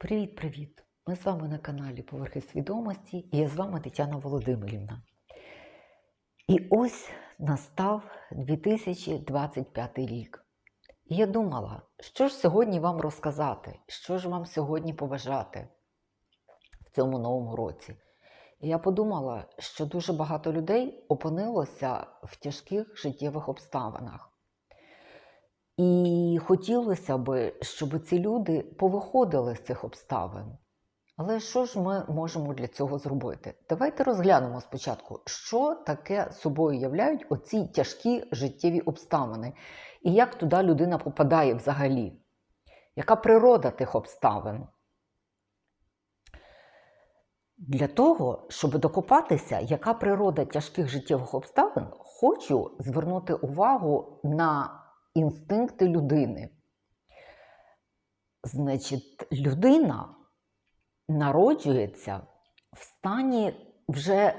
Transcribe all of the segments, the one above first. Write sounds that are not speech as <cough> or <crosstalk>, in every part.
Привіт-привіт! Ми з вами на каналі Поверхи свідомості і я з вами Тетяна Володимирівна. І ось настав 2025 рік. І я думала, що ж сьогодні вам розказати, що ж вам сьогодні побажати в цьому новому році. І я подумала, що дуже багато людей опинилося в тяжких життєвих обставинах. І хотілося би, щоб ці люди повиходили з цих обставин. Але що ж ми можемо для цього зробити? Давайте розглянемо спочатку, що таке собою являють оці тяжкі життєві обставини, і як туди людина попадає взагалі. Яка природа тих обставин? Для того, щоб докопатися, яка природа тяжких життєвих обставин, хочу звернути увагу на інстинкти людини. Значить, людина народжується в стані вже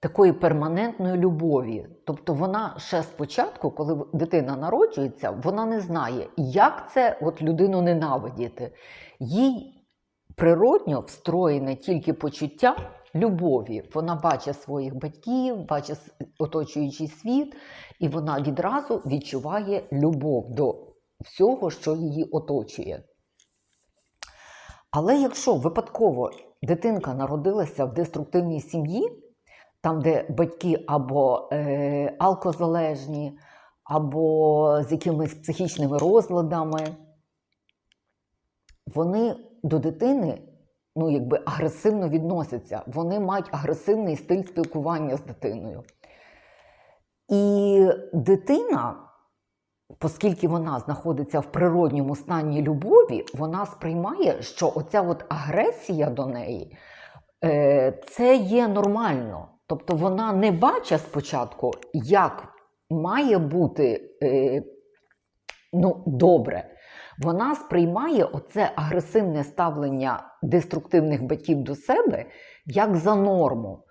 такої перманентної любові. Тобто вона ще спочатку, коли дитина народжується, вона не знає, як це от людину ненавидіти. Їй природньо встроєне тільки почуття любові. Вона бачить своїх батьків, бачить оточуючий світ, і вона відразу відчуває любов до всього, що її оточує. Але якщо випадково дитинка народилася в деструктивній сім'ї, там, де батьки або е, алкозалежні, або з якимись психічними розладами, вони до дитини ну, якби агресивно відносяться. Вони мають агресивний стиль спілкування з дитиною. І дитина, оскільки вона знаходиться в природньому стані любові, вона сприймає, що оця от агресія до неї е, це є нормально. Тобто вона не бачить спочатку, як має бути е, ну, добре. Вона сприймає оце агресивне ставлення деструктивних батьків до себе як за норму.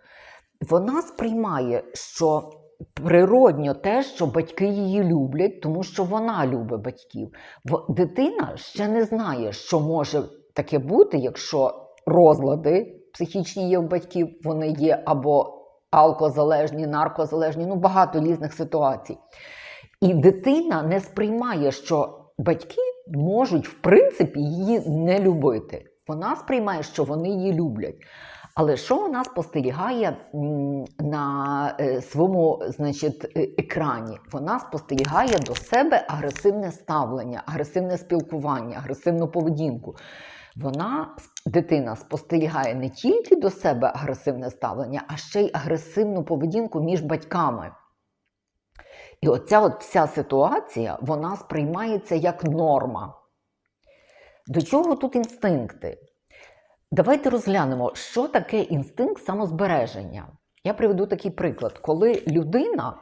Вона сприймає, що природньо те, що батьки її люблять, тому що вона любить батьків. Дитина ще не знає, що може таке бути, якщо розлади психічні є в батьків, вони є або алкозалежні, наркозалежні, ну багато різних ситуацій. І дитина не сприймає, що батьки можуть, в принципі, її не любити. Вона сприймає, що вони її люблять. Але що вона спостерігає на е, своєму значить, е, екрані? Вона спостерігає до себе агресивне ставлення, агресивне спілкування, агресивну поведінку. Вона, дитина, спостерігає не тільки до себе агресивне ставлення, а ще й агресивну поведінку між батьками. І оця от вся ситуація вона сприймається як норма. До чого тут інстинкти? Давайте розглянемо, що таке інстинкт самозбереження. Я приведу такий приклад, коли людина,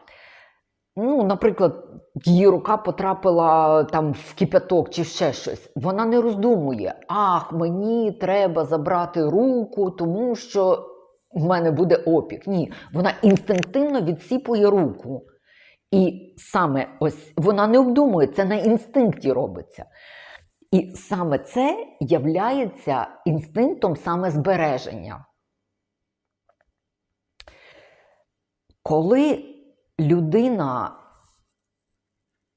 ну, наприклад, її рука потрапила там в кипяток чи ще щось, вона не роздумує, ах, мені треба забрати руку, тому що в мене буде опік. Ні, вона інстинктивно відсіпує руку. І саме ось вона не обдумує, це на інстинкті робиться. І саме це являється інстинктом самозбереження. Коли людина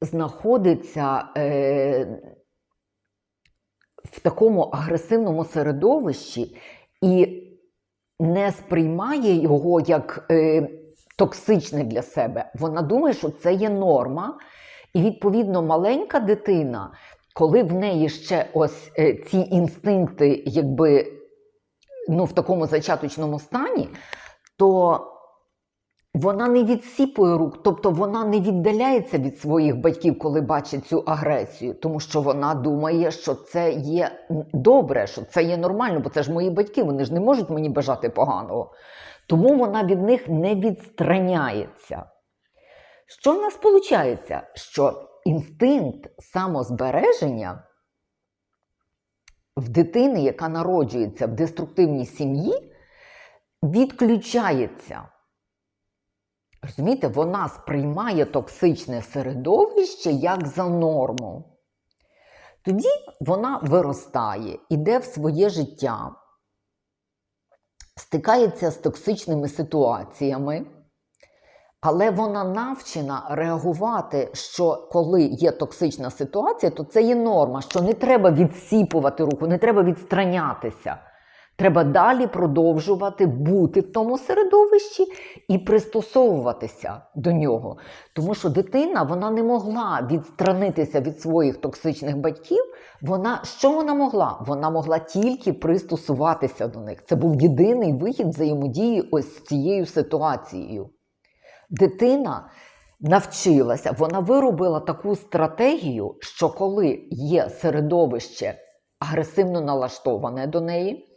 знаходиться е, в такому агресивному середовищі і не сприймає його як е, токсичне для себе, вона думає, що це є норма, і відповідно маленька дитина коли в неї ще ось е, ці інстинкти, якби ну, в такому зачаточному стані, то вона не відсіпує рук, тобто вона не віддаляється від своїх батьків, коли бачить цю агресію, тому що вона думає, що це є добре, що це є нормально, бо це ж мої батьки, вони ж не можуть мені бажати поганого. Тому вона від них не відстраняється. Що в нас виходить? Що інстинкт самозбереження в дитини, яка народжується в деструктивній сім'ї, відключається. Розумієте, вона сприймає токсичне середовище як за норму. Тоді вона виростає, іде в своє життя, стикається з токсичними ситуаціями, але вона навчена реагувати, що коли є токсична ситуація, то це є норма, що не треба відсіпувати руку, не треба відстранятися. Треба далі продовжувати бути в тому середовищі і пристосовуватися до нього. Тому що дитина вона не могла відстранитися від своїх токсичних батьків. Вона що вона могла? Вона могла тільки пристосуватися до них. Це був єдиний вихід взаємодії ось з цією ситуацією. Дитина навчилася, вона виробила таку стратегію, що коли є середовище агресивно налаштоване до неї,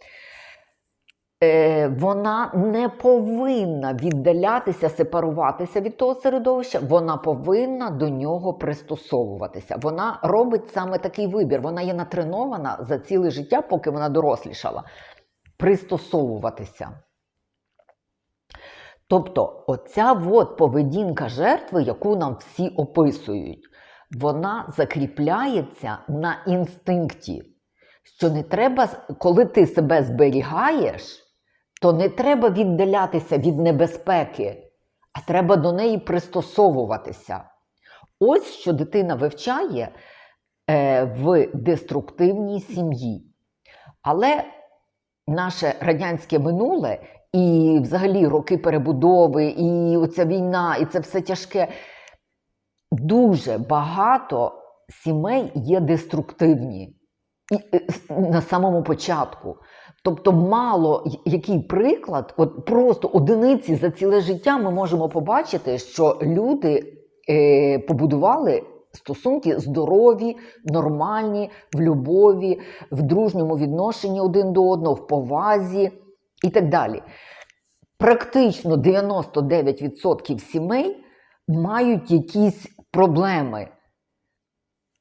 вона не повинна віддалятися, сепаруватися від того середовища, вона повинна до нього пристосовуватися. Вона робить саме такий вибір. Вона є натренована за ціле життя, поки вона дорослішала, пристосовуватися. Тобто, оця от поведінка жертви, яку нам всі описують, вона закріпляється на інстинкті. Що не треба, коли ти себе зберігаєш, то не треба віддалятися від небезпеки, а треба до неї пристосовуватися. Ось що дитина вивчає е, в деструктивній сім'ї. Але наше радянське минуле і взагалі роки перебудови, і оця війна, і це все тяжке. Дуже багато сімей є деструктивні і, е, на самому початку. Тобто, мало який приклад, от просто одиниці за ціле життя ми можемо побачити, що люди е, побудували стосунки здорові, нормальні, в любові, в дружньому відношенні один до одного, в повазі і так далі. Практично 99% сімей мають якісь проблеми.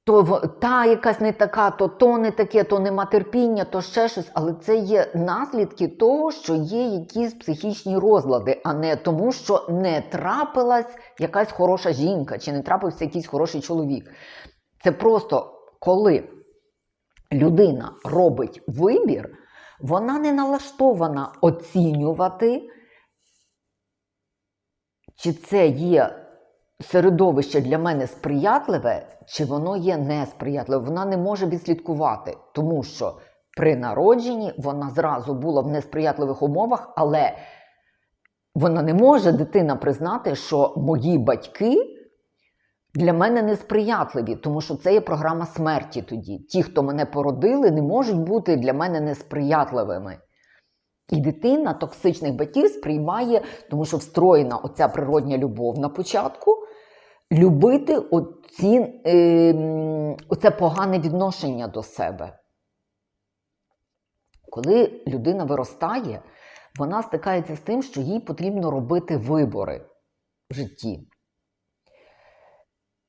То та якась не така, то то не таке, то нема терпіння, то ще щось. Але це є наслідки того, що є якісь психічні розлади, а не тому, що не трапилась якась хороша жінка, чи не трапився якийсь хороший чоловік. Це просто коли людина робить вибір, вона не налаштована оцінювати, чи це є середовище для мене сприятливе, чи воно є несприятливе. Вона не може відслідкувати, тому що при народженні вона зразу була в несприятливих умовах, але вона не може дитина признати, що мої батьки. Для мене несприятливі, тому що це є програма смерті тоді. Ті, хто мене породили, не можуть бути для мене несприятливими. І дитина токсичних батьків сприймає, тому що встроєна оця природня любов на початку, любити оці, е, оце погане відношення до себе. Коли людина виростає, вона стикається з тим, що їй потрібно робити вибори в житті.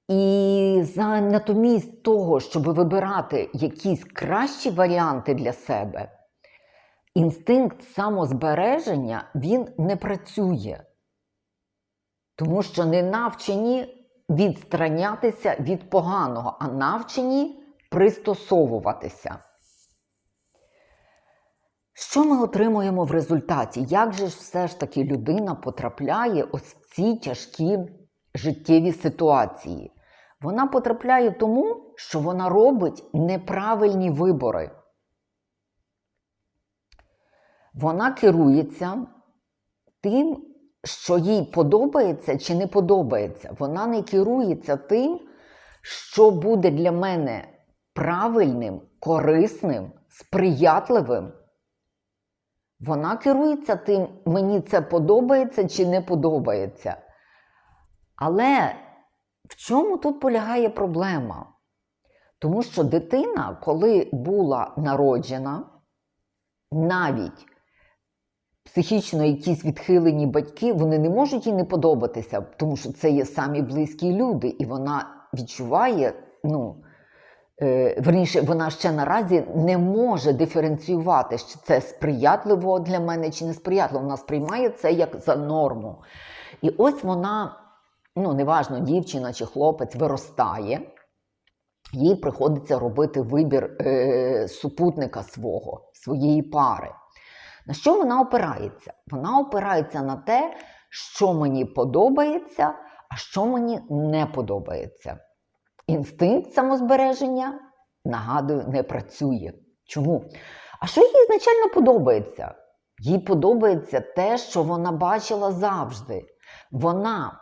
І за натомість того, щоб вибирати якісь кращі варіанти для себе, інстинкт самозбереження він не працює, тому що не навчені відстранятися від поганого, а навчені пристосовуватися. Що ми отримуємо в результаті? Як же ж все ж таки людина потрапляє ось в ці тяжкі життєві ситуації? Вона потрапляє тому, що вона робить неправильні вибори. Вона керується тим, що їй подобається чи не подобається. Вона не керується тим, що буде для мене правильним, корисним, сприятливим. Вона керується тим, мені це подобається чи не подобається. Але в чому тут полягає проблема? Тому що дитина, коли була народжена, навіть психічно якісь відхилені батьки, вони не можуть їй не подобатися, тому що це є самі близькі люди, і вона відчуває, ну, е, верніше, вона ще наразі не може диференціювати, чи це сприятливо для мене, чи не сприятливо. Вона сприймає це як за норму. І ось вона ну, неважно, дівчина чи хлопець виростає, їй приходиться робити вибір е, супутника свого, своєї пари. На що вона опирається? Вона опирається на те, що мені подобається, а що мені не подобається. Інстинкт самозбереження, нагадую, не працює. Чому? А що їй ізначально подобається? Їй подобається те, що вона бачила завжди. Вона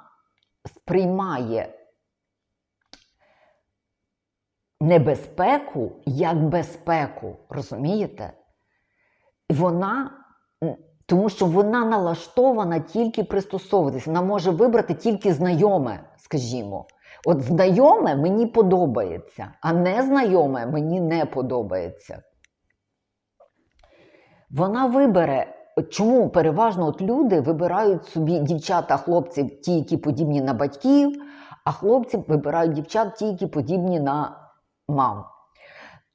сприймає небезпеку як безпеку. Розумієте? Вона, тому що вона налаштована тільки пристосовуватись. Вона може вибрати тільки знайоме, скажімо. От знайоме мені подобається, а незнайоме мені не подобається. Вона вибере, чому переважно от люди вибирають собі дівчата, хлопців, ті, які подібні на батьків, а хлопці вибирають дівчат, ті, які подібні на мам.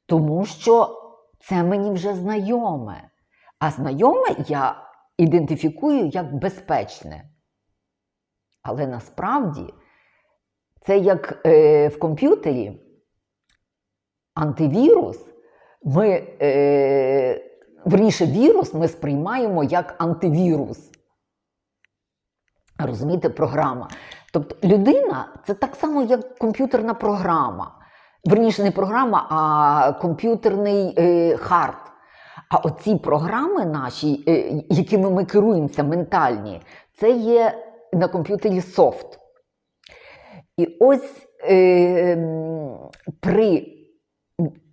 Тому що це мені вже знайоме. А знайоме я ідентифікую як безпечне. Але насправді це як е, в комп'ютері антивірус. Ми, е, верніше, вірус ми сприймаємо як антивірус. Розумієте, програма. Тобто людина це так само, як комп'ютерна програма. Верніше, не програма, а комп'ютерний е, хард. А оці програми наші, е, якими ми керуємося, ментальні, це є на комп'ютері софт. І ось е, при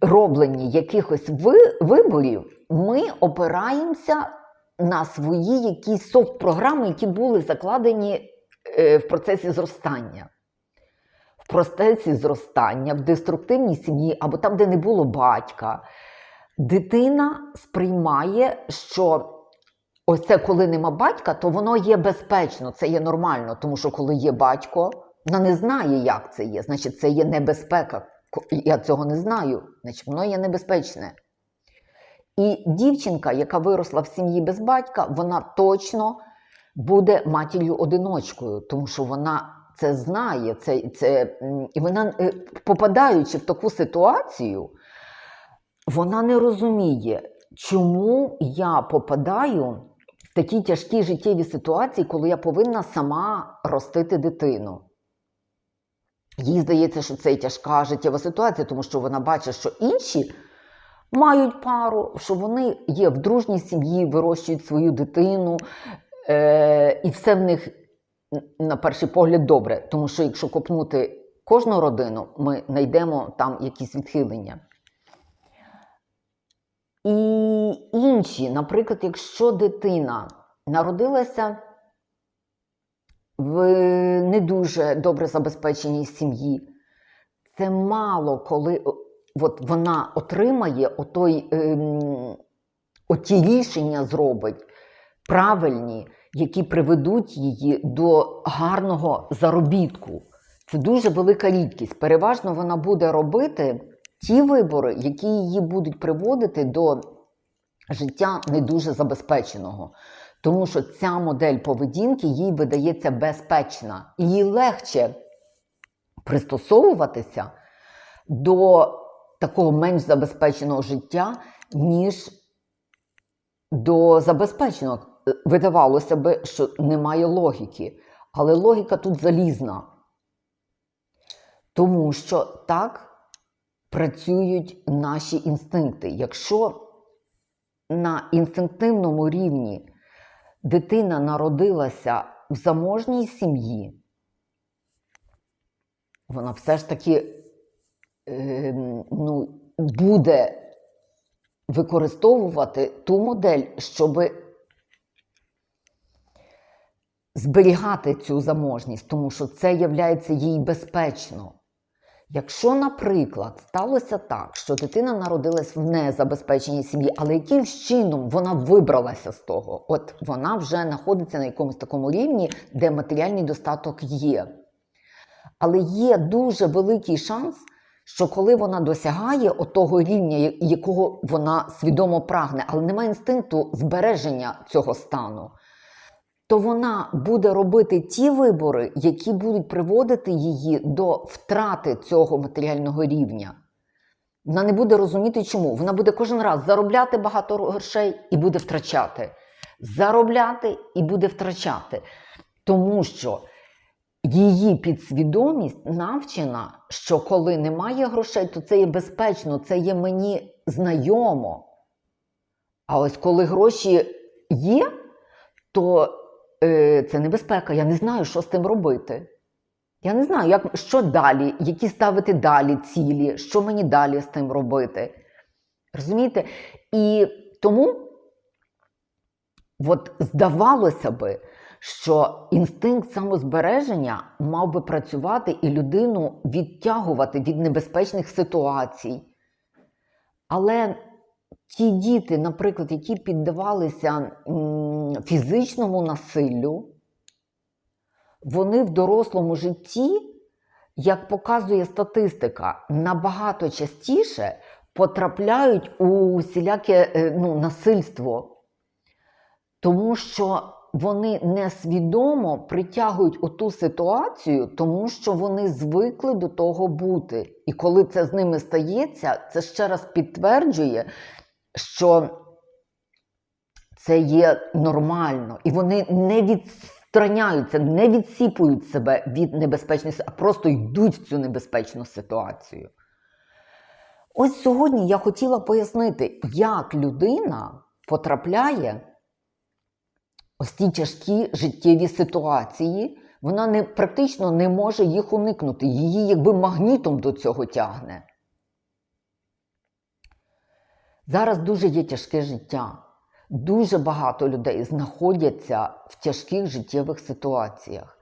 робленні якихось ви- виборів ми опираємося на свої якісь софт-програми, які були закладені е, в процесі зростання. В процесі зростання, в деструктивній сім'ї або там, де не було батька, дитина сприймає, що ось це коли нема батька, то воно є безпечно, це є нормально, тому що коли є батько, вона не знає, як це є. Значить, це є небезпека. Я цього не знаю, значить, воно є небезпечне. І дівчинка, яка виросла в сім'ї без батька, вона точно буде матір'ю-одиночкою, тому що вона це знає. Це, це, і вона, е, попадаючи в таку ситуацію, вона не розуміє, чому я попадаю в такі тяжкі життєві ситуації, коли я повинна сама ростити дитину. Їй здається, що це тяжка життєва ситуація, тому що вона бачить, що інші мають пару, що вони є в дружній сім'ї, вирощують свою дитину, е- і все в них на перший погляд добре. Тому що якщо копнути кожну родину, ми знайдемо там якісь відхилення. І інші, наприклад, якщо дитина народилася в не дуже добре забезпеченій сім'ї, це мало коли от вона отримає отой, ем, оті рішення зробить правильні, які приведуть її до гарного заробітку. Це дуже велика рідкість. Переважно вона буде робити ті вибори, які її будуть приводити до життя не дуже забезпеченого. Тому що ця модель поведінки їй видається безпечна, і їй легше пристосовуватися до такого менш забезпеченого життя, ніж до забезпеченого. Е, Видавалося би, що немає логіки, але логіка тут залізна. Тому що так працюють наші інстинкти. Якщо на інстинктивному рівні дитина народилася в заможній сім'ї, вона все ж таки е, ну, буде використовувати ту модель, щоб зберігати цю заможність, тому що це є безпечно. Якщо, наприклад, сталося так, що дитина народилась в незабезпеченій сім'ї, але якимсь чином вона вибралася з того, от вона вже знаходиться на якомусь такому рівні, де матеріальний достаток є. Але є дуже великий шанс, що коли вона досягає отого рівня, якого вона свідомо прагне, але немає інстинкту збереження цього стану, то вона буде робити ті вибори, які будуть приводити її до втрати цього матеріального рівня. Вона не буде розуміти, чому. Вона буде кожен раз заробляти багато грошей і буде втрачати. Заробляти і буде втрачати. Тому що її підсвідомість навчена, що коли немає грошей, то це є безпечно, це є мені знайомо. А ось коли гроші є, то це небезпека. Я не знаю, що з тим робити. Я не знаю, як, що далі, які ставити далі цілі, що мені далі з тим робити. Розумієте? І тому, от здавалося би, що інстинкт самозбереження мав би працювати і людину відтягувати від небезпечних ситуацій. Але ті діти, наприклад, які піддавалися фізичному насиллю, вони в дорослому житті, як показує статистика, набагато частіше потрапляють у усіляке е, ну, насильство, тому що вони несвідомо притягують у ту ситуацію, тому що вони звикли до того бути. І коли це з ними стається, це ще раз підтверджує, що це є нормально, і вони не відстраняються, не відсіпують себе від небезпечної ситуації, а просто йдуть в цю небезпечну ситуацію. Ось сьогодні я хотіла пояснити, як людина потрапляє ось ті тяжкі життєві ситуації, вона не, практично не може їх уникнути. Її якби магнітом до цього тягне. Зараз дуже є тяжке життя. Дуже багато людей знаходяться в тяжких життєвих ситуаціях.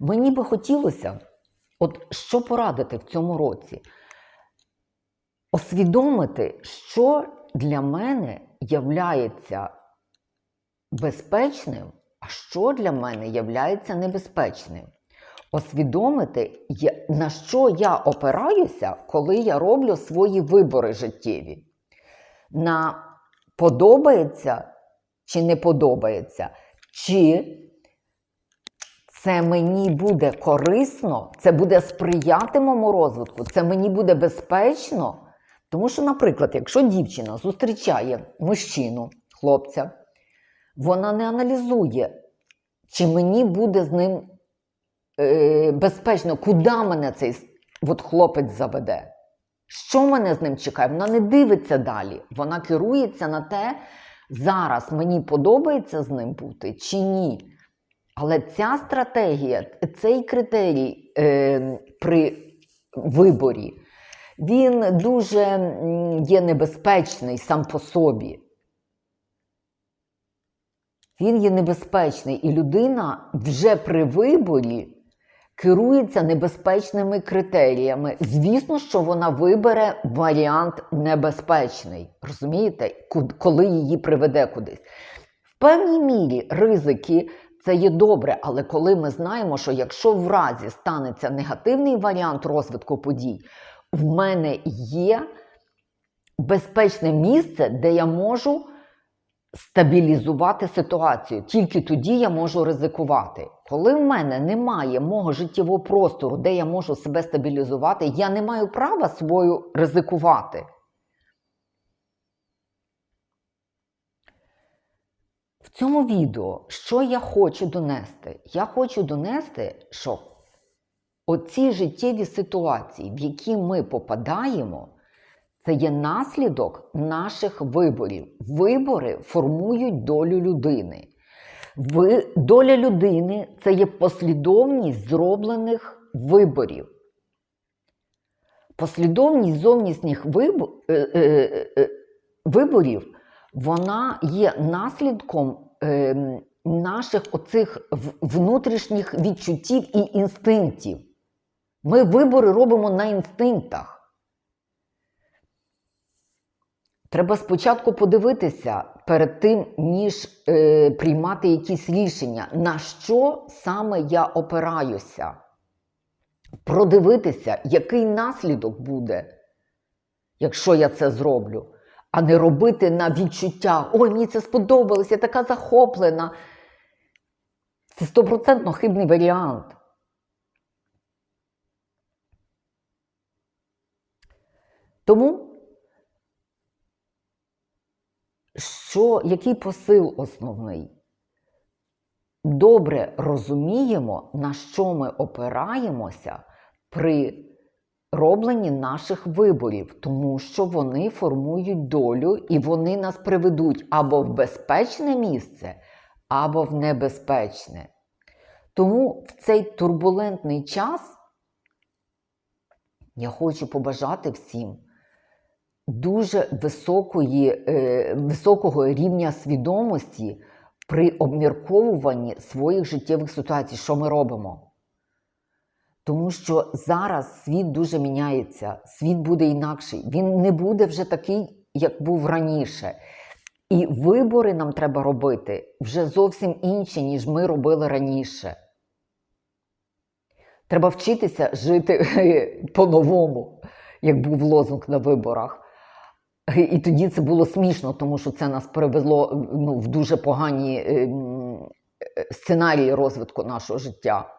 Мені би хотілося, от що порадити в цьому році? Освідомити, що для мене являється безпечним, а що для мене являється небезпечним. Освідомити, на що я опираюся, коли я роблю свої вибори життєві. На подобається чи не подобається, чи це мені буде корисно, це буде сприяти моєму розвитку, це мені буде безпечно. Тому що, наприклад, якщо дівчина зустрічає мужчину, хлопця, вона не аналізує, чи мені буде з ним е, безпечно, куди мене цей от хлопець заведе. Що мене з ним чекає? Вона не дивиться далі. Вона керується на те, зараз мені подобається з ним бути чи ні. Але ця стратегія, цей критерій е, при виборі, він дуже є небезпечний сам по собі. Він є небезпечний, і людина вже при виборі керується небезпечними критеріями. Звісно, що вона вибере варіант небезпечний. Розумієте, коли її приведе кудись. В певній мірі ризики це є добре, але коли ми знаємо, що якщо в разі станеться негативний варіант розвитку подій, в мене є безпечне місце, де я можу стабілізувати ситуацію. Тільки тоді я можу ризикувати. Коли в мене немає мого життєвого простору, де я можу себе стабілізувати, я не маю права свою ризикувати. В цьому відео, що я хочу донести? Я хочу донести, що оці життєві ситуації, в які ми попадаємо, це є наслідок наших виборів. Вибори формують долю людини. Доля людини це є послідовність зроблених виборів. Послідовність зовнішніх е, е, е, виборів вона є наслідком е, наших оцих внутрішніх відчуттів і інстинктів. Ми вибори робимо на інстинктах. Треба спочатку подивитися перед тим, ніж е, приймати якісь рішення, на що саме я опираюся. Продивитися, який наслідок буде, якщо я це зроблю, а не робити на відчуття, ой, мені це сподобалось, я така захоплена. Це стопроцентно хибний варіант. Тому, що, який посил основний? Добре розуміємо, на що ми опираємося при робленні наших виборів, тому що вони формують долю і вони нас приведуть або в безпечне місце, або в небезпечне. Тому в цей турбулентний час я хочу побажати всім дуже високої, е, високого рівня свідомості при обмірковуванні своїх життєвих ситуацій, що ми робимо. Тому що зараз світ дуже міняється, світ буде інакший. Він не буде вже такий, як був раніше. І вибори нам треба робити вже зовсім інші, ніж ми робили раніше. Треба вчитися жити <laughs> по-новому, як був лозунг на виборах. І тоді це було смішно, тому що це нас привело ну, в дуже погані ем, сценарії розвитку нашого життя.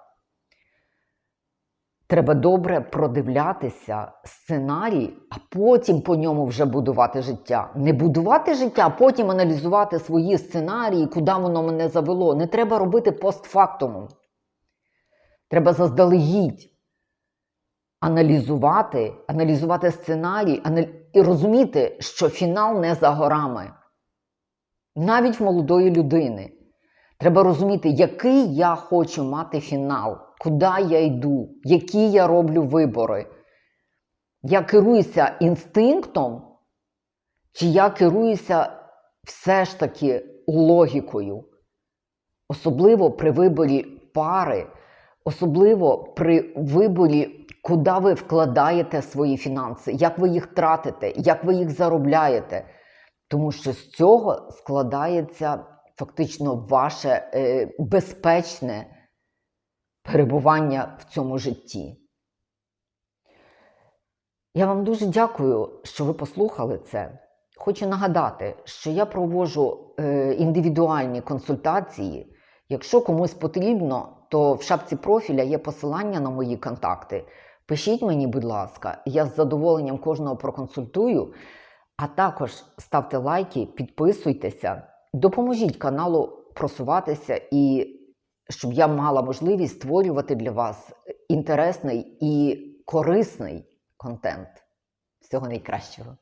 Треба добре продивлятися сценарій, а потім по ньому вже будувати життя. Не будувати життя, а потім аналізувати свої сценарії, куди воно мене завело. Не треба робити постфактумом. Треба заздалегідь аналізувати, аналізувати сценарій анал... і розуміти, що фінал не за горами. Навіть молодої людини. Треба розуміти, який я хочу мати фінал, куди я йду, які я роблю вибори. Я керуюся інстинктом, чи я керуюся все ж таки логікою. Особливо при виборі пари, особливо при виборі, куди ви вкладаєте свої фінанси, як ви їх тратите, як ви їх заробляєте. Тому що з цього складається фактично ваше е, безпечне перебування в цьому житті. Я вам дуже дякую, що ви послухали це. Хочу нагадати, що я проводжу е, індивідуальні консультації. Якщо комусь потрібно, то в шапці профіля є посилання на мої контакти. Пишіть мені, будь ласка, я з задоволенням кожного проконсультую. А також ставте лайки, підписуйтеся, допоможіть каналу просуватися і щоб я мала можливість створювати для вас інтересний і корисний контент. Всього найкращого!